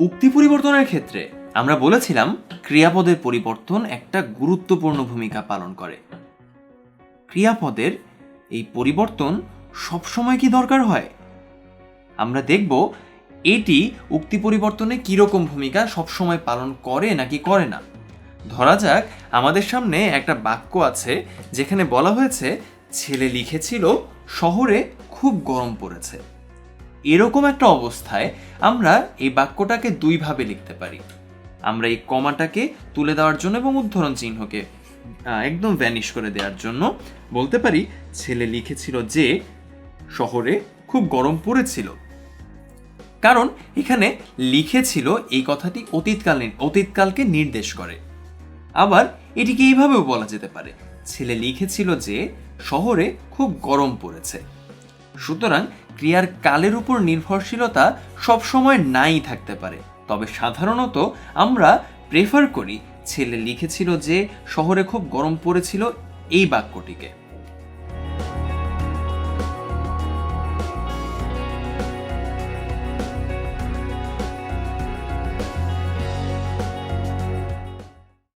উক্তি পরিবর্তনের ক্ষেত্রে আমরা বলেছিলাম, ক্রিয়াপদের পরিবর্তন একটা গুরুত্বপূর্ণ ভূমিকা পালন করে। ক্রিয়াপদের এই পরিবর্তন সবসময় কি দরকার হয়? আমরা দেখব, এটি উক্তি পরিবর্তনে কীরকম ভূমিকা সবসময় পালন করে নাকি করে না। ধরা যাক, আমাদের সামনে একটা বাক্য আছে, যেখানে বলা হয়েছে, ছেলে লিখেছিল, শহরে খুব গরম পড়েছে। এরকম একটা অবস্থায় আমরা এই বাক্যটাকে দুইভাবে লিখতে পারি। আমরা এই কমাটাকে তুলে দেওয়ার জন্য এবং উদ্ধরণ চিহ্নকে একদম ভ্যানিশ করে দেওয়ার জন্য বলতে পারি, ছেলে লিখেছিল যে, শহরে খুব গরম পড়েছিল। কারণ এখানে লিখেছিল এই কথাটি অতীতকালীন, অতীতকালকে নির্দেশ করে। আবার এটিকে এইভাবেও বলা যেতে পারে, ছেলে লিখেছিল যে, শহরে খুব গরম পড়েছে। সুতরাং ক্রিয়ার কালের উপর নির্ভরশীলতা সবসময় নাই থাকতে পারে। তবে সাধারণত আমরা প্রেফার করি, ছেলে লিখেছিল যে, শহরে খুব গরম পড়েছিল এই বাক্যটিকে।